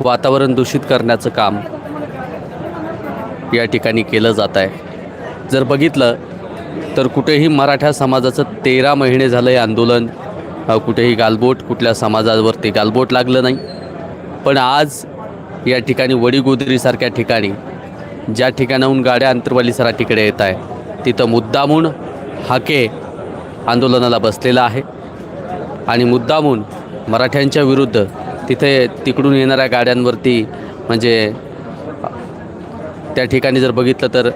वातावरण दूषित करण्याचं काम या ठिकाणी केलं जात आहे. जर बघितलं तर कुठेही मराठा समाजाचं तेरा महिने झालं हे आंदोलन कुठेही गालबोट कुठल्या समाजावरती गालबोट लागलं नाही. पण आज या ठिकाणी वडीगोदरीसारख्या ठिकाणी ज्या ठिकाणाहून गाड्या अंतरवालीसराठीकडे येत आहे तिथं मुद्दामून हाके आंदोलनाला बसलेला आहे. आणि मुद्दामून मराठ्यांच्या विरुद्ध तिथे तिकडून येणाऱ्या गाड्यांवरती म्हणजे त्या ठिकाणी जर बघितलं तर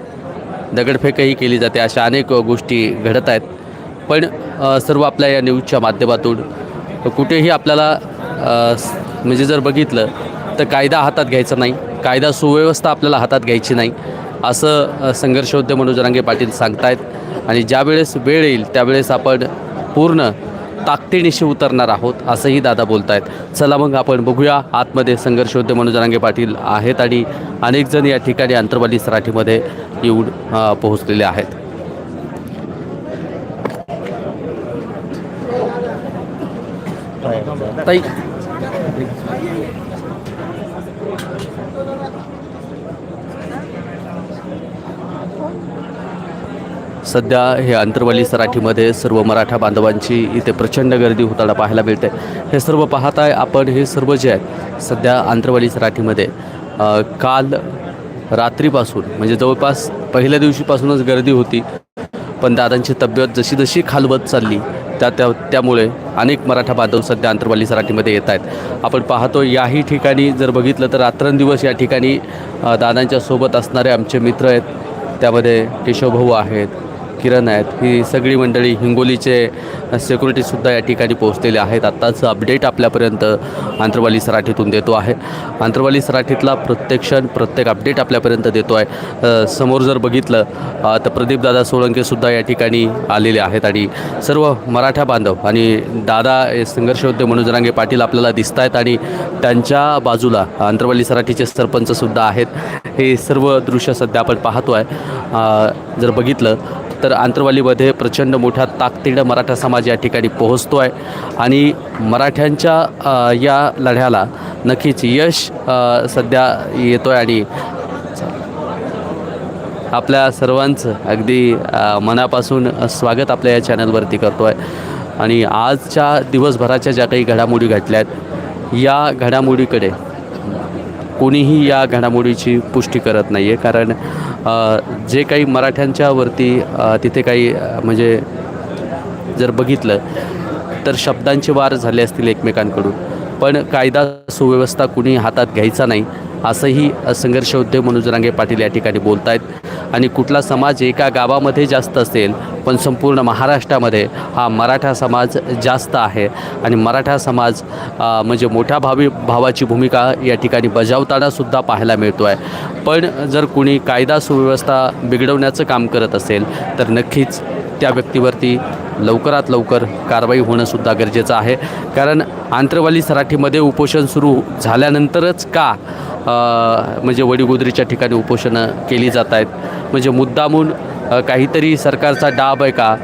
दगडफेकही केली जाते. अशा अनेक गोष्टी घडत आहेत. पण सर्व आपल्या या न्यूजच्या माध्यमातून कुठेही आपल्याला म्हणजे जर बघितलं तर कायदा हातात घ्यायचा नाही. कायदा सुव्यवस्था आपल्याला हातात घ्यायची नाही. असं संघर्षोद्य मनोज जरांगे पाटील सांगतायत. आणि ज्यावेळेस वेळ येईल त्यावेळेस आपण पूर्ण ताकदीनिशी उतरणार आहोत असंही दादा बोलत आहेत चला मग आपण बघूया आतमध्ये संघर्षोद्यम मनोज रांगे पाटील आहेत आणि अनेकजण या ठिकाणी अंतर्वाली सराठीमध्ये येऊन पोहोचलेले आहेत. ताई. सध्या हे अंतरवाली सराठीमध्ये सर्व मराठा बांधवांची इथे प्रचंड गर्दी होताना पाहायला मिळते. हे सर्व पाहताय आपण हे सर्व जे आहेत सध्या आंतरवाली सराठीमध्ये काल रात्रीपासून म्हणजे जवळपास पहिल्या दिवशीपासूनच गर्दी होती पण दादांची तब्येत जशी जशी खालवत चालली त्या त्या त्यामुळे अनेक मराठा बांधव सध्या अंतरवाली सराठीमध्ये येत आहेत. आपण पाहतो याही ठिकाणी जर बघितलं तर रात्रंदिवस या ठिकाणी दादांच्या सोबत असणारे आमचे मित्र आहेत त्यामध्ये केशवभाऊ आहेत किरण आहेत. ही सगळी मंडळी हिंगोलीचे सेक्युरिटीसुद्धा या ठिकाणी पोहोचलेले आहेत. आत्ताच अपडेट आपल्यापर्यंत आंतरवाली सराठीतून देतो आहे. आंतरवाली सराठीतला प्रत्येक क्षण प्रत्येक अपडेट आपल्यापर्यंत देतो आहे. समोर जर बघितलं तर प्रदीपदादा सोळंकेसुद्धा या ठिकाणी आलेले आहेत आणि सर्व मराठा बांधव आणि दादा संघर्षयोद्धे मनोज जरांगे पाटील आपल्याला दिसत आहेत आणि त्यांच्या बाजूला आंतरवाली सराठीचे सरपंचसुद्धा आहेत. हे सर्व दृश्य सध्या आपण पाहतो आहे जर बघितलं तर आंतरवालीमध्ये प्रचंड मोठ्या ताकदीनं मराठा समाज या ठिकाणी पोहोचतो आहे आणि मराठ्यांच्या या लढ्याला नक्कीच यश सध्या येतो आहे आणि आपल्या सर्वांचं अगदी मनापासून स्वागत आपल्या या चॅनलवरती करतो आहे आणि आजच्या दिवसभराच्या ज्या काही घडामोडी घडल्या आहेत या घडामोडीकडे कोणीही या घडामोडीची पुष्टी करत नाही आहे कारण जे काही मराठ्यांच्यावरती तिथे काही म्हणजे जर बघितलं तर शब्दांचे वार झाले असतील एकमेकांकडून. पण कायदा सुव्यवस्था कुणी हातात घ्यायचा नाही. असंही संघर्ष उद्योग मनोज रांगे पाटील या ठिकाणी बोलत आहेत आणि कुठला समाज एका गावामध्ये जास्त असेल पण संपूर्ण महाराष्ट्रामध्ये हा मराठा समाज जास्त आहे. आणि मराठा समाज म्हणजे मोठ्या भावी भावाची भूमिका या ठिकाणी बजावताना सुद्धा पाहायला मिळतो आहे पण जर कुणी कायदा सुव्यवस्था बिघडवण्याचं काम करत असेल तर नक्कीच त्या व्यक्तीवरती लवकरात लवकर कारवाई होणंसुद्धा गरजेचं आहे. कारण आंतरवाली सराठीमध्ये उपोषण सुरू झाल्यानंतरच का म्हणजे वडीगोदरीच्या ठिकाणी उपोषणं केली जात आहेत. म्हणजे मुद्दामून काहीतरी सरकारचा डाब आहे का?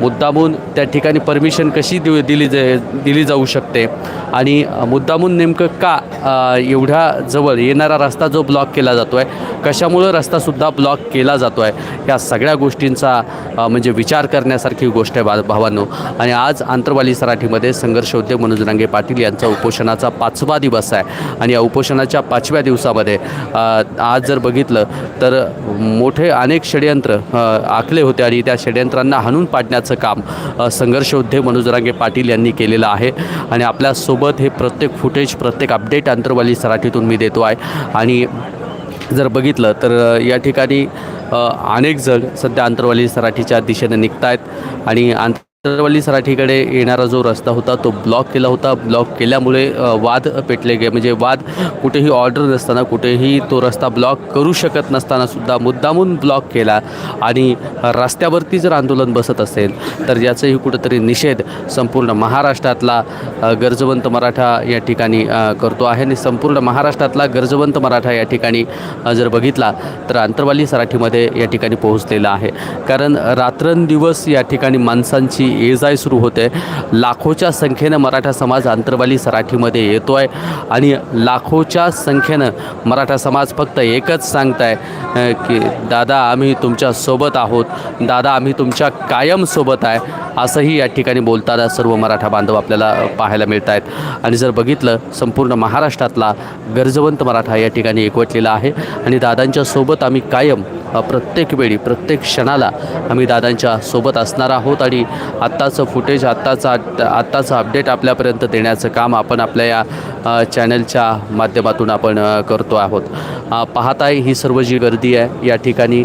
मुद्दामून त्या ठिकाणी परमिशन कशी दि दिली ज दिली जाऊ शकते? आणि मुद्दामून नेमकं का एवढ्या जवळ येणारा रस्ता जो ब्लॉक केला जातो आहे कशामुळं रस्तासुद्धा ब्लॉक केला जातो आहे या सगळ्या गोष्टींचा म्हणजे विचार करण्यासारखी गोष्ट आहे बा भावांनो. आणि आज आंतरवाली सराठीमध्ये संघर्ष उद्योग मनोज रांगे पाटील यांचा उपोषणाचा पाचवा दिवस आहे. आणि या उपोषणाच्या पाचव्या दिवसामध्ये आज जर बघितलं तर मोठे अनेक षडयंत्र आखले होते आणि त्या षडयंत्रांना हाणून करण्याचं काम संघर्षयोद्धे संघर्ष उद्योग मनोज रांगे पाटील यांनी केलेलं आहे. आणि आपल्यासोबत हे प्रत्येक फुटेज प्रत्येक अपडेट आंतरवाली सराठीतून मी देतो आहे. आणि जर बघितलं तर या ठिकाणी अनेक जण सध्या आंतरवाली सराठीच्या दिशेने निघत आहेत आणि आंतरवाली सराठीकडे येणारा जो रस्ता होता तो ब्लॉक केला होता. ब्लॉक केल्यामुळे वाद पेटले गे म्हणजे वाद कुठेही ऑर्डर नसताना कुठेही तो रस्ता ब्लॉक करू शकत नसताना सुद्धा मुद्दामून ब्लॉक केला. आणि रस्त्यावरती जर आंदोलन बसत असेल तर याचाही कुठंतरी निषेध संपूर्ण महाराष्ट्रातला गरजवंत मराठा या ठिकाणी करतो आहे. आणि संपूर्ण महाराष्ट्रातला गरजवंत मराठा या ठिकाणी जर बघितला तर आंतरवाली सराठीमध्ये या ठिकाणी पोहोचलेला आहे. कारण रात्रंदिवस या ठिकाणी माणसांची ये जाय सुरू होते लाखोच्या संख्येनं मराठा समाज आंतरवाली सराठीमध्ये येतो आहे आणि लाखोच्या संख्येनं मराठा समाज फक्त एकच सांगताय आहे की दादा आम्ही तुमच्यासोबत आहोत दादा आम्ही तुमच्या कायम सोबत आहे असंही या ठिकाणी बोलताना सर्व मराठा बांधव आपल्याला पाहायला मिळत आहेत आणि जर बघितलं संपूर्ण महाराष्ट्रातला गरजवंत मराठा या ठिकाणी एकवटलेला आहे आणि दादांच्या सोबत आम्ही कायम प्रत्येक वेळी प्रत्येक क्षणाला आम्ही दादांच्या सोबत असणार आहोत आणि आत्ताचं फुटेज आत्ताचा आत्ताचं अपडेट आपल्यापर्यंत देण्याचं काम आपण आपल्या या चॅनलच्या माध्यमातून आपण करतो आहोत. पाहत पाहताय ही सर्व जी गर्दी आहे या ठिकाणी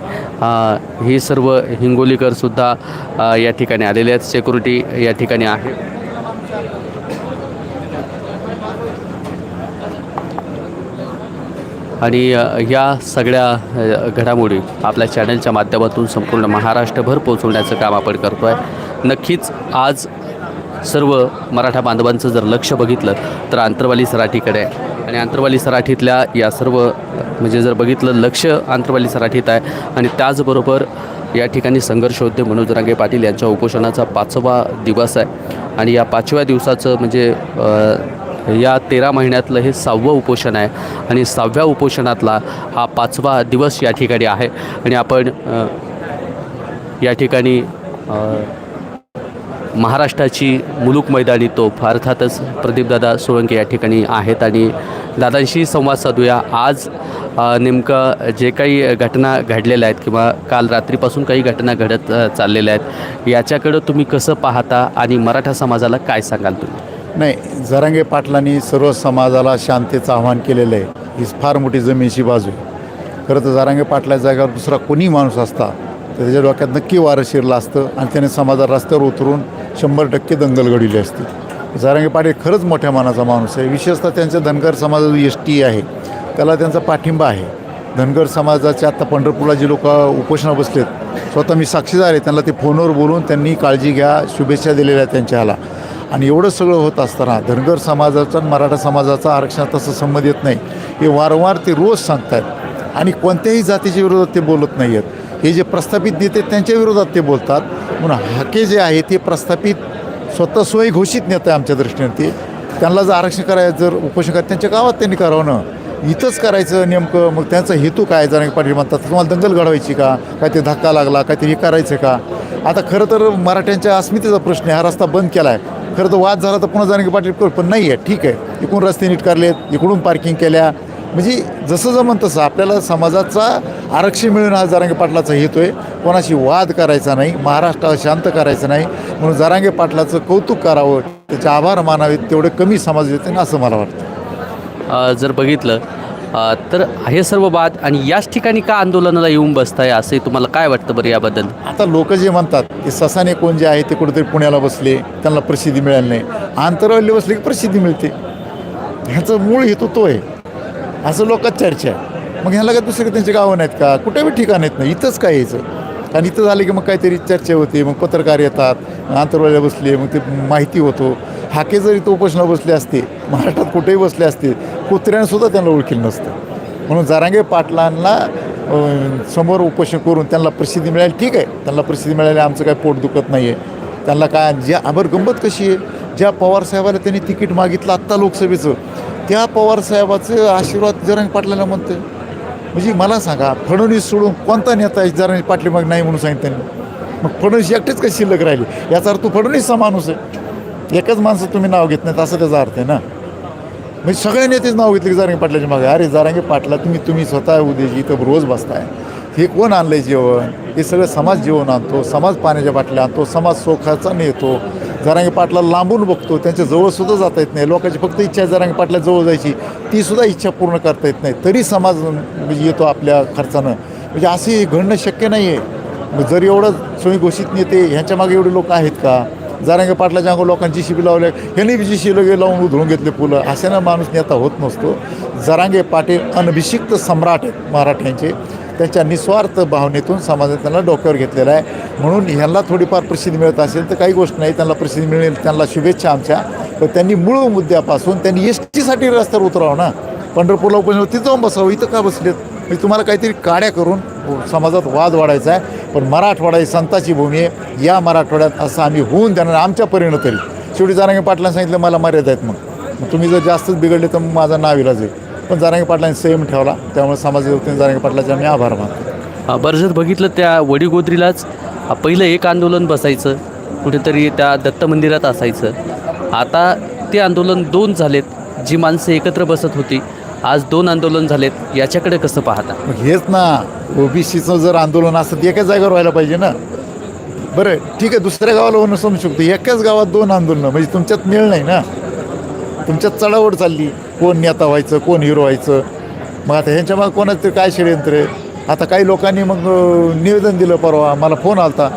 ही सर्व हिंगोलीकरसुद्धा या ठिकाणी आलेले आहेत. सेक्युरिटी या ठिकाणी आहे. आणि या सगळ्या घडामोडी आपल्या चॅनलच्या माध्यमातून संपूर्ण महाराष्ट्रभर पोहोचवण्याचं काम आपण करतो आहे नक्कीच आज सर्व मराठा बांधवांचं जर लक्ष बघितलं तर आंतरवाली सराठीकडे आहे. आणि आंतरवाली सराठीतल्या या सर्व म्हणजे जर बघितलं लक्ष आंतरवाली सराठीत आहे. आणि त्याचबरोबर या ठिकाणी संघर्ष मनोज रांगे पाटील यांच्या उपोषणाचा पाचवा दिवस आहे. आणि या पाचव्या दिवसाचं म्हणजे या तेरा महिन्यातलं हे सहावं उपोषण आहे. आणि सहाव्या उपोषणातला हा पाचवा दिवस या ठिकाणी आहे. आणि आपण या ठिकाणी महाराष्ट्राची मुलूक मैदानी तोफ अर्थातच प्रदीपदादा सोळंके या ठिकाणी आहेत आणि दादांशी संवाद साधूया. आज नेमकं जे काही घटना घडलेल्या आहेत किंवा काल रात्रीपासून काही घटना घडत चाललेल्या आहेत याच्याकडं तुम्ही कसं पाहता आणि मराठा समाजाला काय सांगाल तुम्ही? नाही जरांगे पाटलांनी सर्व समाजाला शांतीचं आव्हान केलेलं आहे. ही फार मोठी जमिनीची बाजू खरं तर जरांगे पाटला जागेवर दुसरा कोणी माणूस असता तर त्याच्या डोक्यात नक्की वारं शिरलं असतं आणि त्याने समाजात रस्त्यावर उतरून शंभर टक्के दंगल घडली असती जरांगे पाटील खरंच मोठ्या मानाचा माणूस आहे. विशेषतः त्यांच्या धनगर समाजात एस टी आहे. त्याला त्यांचा पाठिंबा आहे. धनगर समाजाचे आत्ता पंढरपूरला जे लोक उपोषणा बसलेत स्वतः मी साक्षीदार आहे त्यांना ते फोनवर बोलून त्यांनी काळजी घ्या शुभेच्छा दिलेल्या त्यांच्या ह्याला आणि एवढं सगळं होत असताना धनगर समाजाचा आणि मराठा समाजाचा आरक्षणात तसं संबंध येत नाही. हे वारंवार ते रोज सांगतात आणि कोणत्याही जातीच्या विरोधात ते बोलत नाही आहेत हे जे प्रस्थापित नेते त्यांच्या विरोधात ते बोलतात. म्हणून हाके जे आहे ते प्रस्थापित स्वतः स्वयं घोषित नेते आमच्या दृष्टीने ते. त्यांना जर आरक्षण करायचं जर उपोषण करायचं त्यांच्या गावात त्यांनी करावं ना. इथंच करायचं नेमकं. मग त्यांचा हेतू काय जाणे पाटील म्हणतात तुम्हाला दंगल घडवायची का? काय ते धक्का लागला काय ते हे करायचं का? आता खरं तर मराठ्यांच्या अस्मितेचा प्रश्न आहे. हा रस्ता बंद केला आहे खरं तर वाद झाला तर पुन्हा जाणे पाटील करू पण नाही आहे ठीक आहे. इकडून रस्ते नीट करलेत इकडून पार्किंग केल्या. म्हणजे जसं जमन तसं आपल्याला समाजाचा आरक्षण मिळून हा जरांगे पाटलाचा हेतू आहे. कोणाशी वाद करायचा नाही महाराष्ट्राला शांत करायचं नाही म्हणून जरांगे पाटलाचं कौतुक करावं त्याचे आभार मानावेत तेवढे कमी समाज येते ना असं मला वाटतं. जर बघितलं तर हे सर्व बाद आणि याच ठिकाणी का आंदोलनाला येऊन बसताय असे तुम्हाला काय वाटतं बरं याबद्दल? आता लोक जे म्हणतात ते ससाने कोण जे आहे ते कुठेतरी पुण्याला बसले त्यांना प्रसिद्धी मिळाली नाही. आंतरवाली बसले की प्रसिद्धी मिळते. ह्याचं मूळ हेतू तो आहे. असं लोकात चर्चा आहे. मग ह्याला काय दुसरे त्यांची गावं नाहीत का? कुठे बी ठिकाण आहेत नाही इथंच काय यायचं कारण इथं झालं की मग काहीतरी चर्चा होते मग पत्रकार येतात आंतरवाल्या बसले मग ते माहिती होतो. हाके जरी तो उपोषणा बसले असते महाराष्ट्रात कुठेही बसले असते कुत्र्यांसुद्धा त्यांना ओळखील नसतं. म्हणून जारांगे पाटलांना समोर उपोषण करून त्यांना प्रसिद्धी मिळाली ठीक आहे. त्यांना प्रसिद्धी मिळाली आमचं काय पोट दुखत नाही आहे त्यांना काय ज्या आबर गंमत कशी आहे? ज्या पवारसाहेबाला त्यांनी तिकीट मागितलं आत्ता लोकसभेचं त्या पवारसाहेबाचं आशीर्वाद जरांगे पाटलांना म्हणतं म्हणजे मला सांगा फडणवीस सोडून कोणता नेता आहे जरांगे मग नाही म्हणून सांगितलं त्यांनी? मग फडणवीस एकटेच कशी शिल्लक राहिली? याचा अर्थ फडणवीसचा माणूस आहे. एकच माणसं तुम्ही नाव घेत नाहीत असं त्याचा अर्थ आहे ना? म्हणजे सगळ्या नेतेच नाव घेतले की जारांगे पाटलाच्या मागे. अरे जारांगे पाटला तुम्ही तुम्ही स्वतः उद्याची इथं रोज बसताय. हे कोण आणलं आहे जेवण? हे सगळं समाज जेवण आणतो समाज पाण्याच्या बाटल्या आणतो समाज सोखाचा नेतो. जरांगे पाटला लांबून बघतो त्यांच्या जवळसुद्धा जाता येत नाही. लोकांची फक्त इच्छा आहे जरांगे पाटला जवळ जायची. तीसुद्धा इच्छा पूर्ण करता येत नाही. तरी समाज म्हणजे येतो आपल्या खर्चानं. म्हणजे असे घडणं शक्य नाही आहे मग जर एवढं सोयी घोषित नेते ह्यांच्या मागे एवढे लोक आहेत का? जारांगे पाटलाच्या अंगावर लोकांची शिबी लावल्या ह्यांनी बी जी लावून उधळून घेतले फुलं. अशानं माणूस नेता होत नसतो. जरांगे पाटील अनभिषिक्त सम्राट आहेत मराठ्यांचे. त्यांच्या निस्वार्थ भावनेतून समाजाने त्यांना डोक्यावर घेतलेला आहे. म्हणून ह्यांना थोडीफार प्रसिद्धी मिळत असेल तर काही गोष्ट नाही त्यांना प्रसिद्धी मिळेल त्यांना शुभेच्छा आमच्या. पण त्यांनी मूळ मुद्द्यापासून त्यांनी एस टीसाठी रस्त्यावर उतरावं ना. पंढरपूरला उपोषण तिथं जाऊन बसावं इथं का बसलेत? मी तुम्हाला काहीतरी काड्या करून समाजात वाद वाढायचा आहे. पण मराठवाडा ही संताची भूमी आहे. या मराठवाड्यात असं आम्ही होऊन देणार आमच्या परीनं तरी. शेवटी जारांगे पाटलांना सांगितलं मला मर्यादा आहेत मग. तुम्ही जर जास्तच बिघडले तर मग नाव इलाज आहे. पण जारांगे पाटलांनी संयम ठेवला. त्यामुळे समाजाच्या वतीने जारांगे पाटलाचे आम्ही आभार मानतो. बरं जर बघितलं त्या वडीगोद्रीलाच अ, पहिलं एक आंदोलन बसायचं. कुठेतरी त्या दत्त मंदिरात असायचं. आता ते आंदोलन दोन झालेत. जी माणसं एकत्र बसत होती आज दोन आंदोलन झालेत. याच्याकडे कसं पाहता? मग हेच ना ओबीसीचं जर आंदोलन असतं ते एकाच जागेवर व्हायला पाहिजे ना? बरं ठीक आहे दुसऱ्या गावाला होणं समजू शकतो. एकाच गावात दोन आंदोलनं म्हणजे तुमच्यात मेळ नाही ना? तुमच्यात चढावड चालली. कोण नेता व्हायचं कोण हिरो व्हायचं? मग आता ह्यांच्या मागे कोणाचं तरी काय षडयंत्र आहे? आता काही लोकांनी मग निवेदन दिलं परवा मला फोन आलता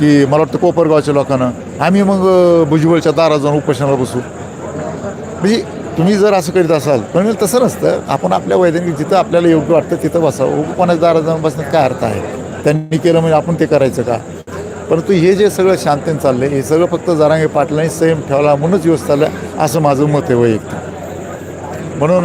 की मला वाटतं कोपरगावच्या लोकांना आम्ही मग भुजबळच्या दारात जाऊन उपोषणाला बसू. म्हणजे तुम्ही जर असं करीत असाल पण तसं नसतं. आपण आपल्या वैधानिक जिथं आपल्याला योग्य वाटतं तिथं बसावं. कोणाच्या दारात जाऊन बसण्यात काय अर्थ आहे? त्यांनी केलं म्हणजे आपण ते करायचं का? परंतु हे जे सगळं शांतीने चाललं आहे हे सगळं फक्त जरांगे पाटलांनी संयम ठेवला म्हणूनच व्यवस्था चाललं असं माझं मत आहे वैयक्तिक. म्हणून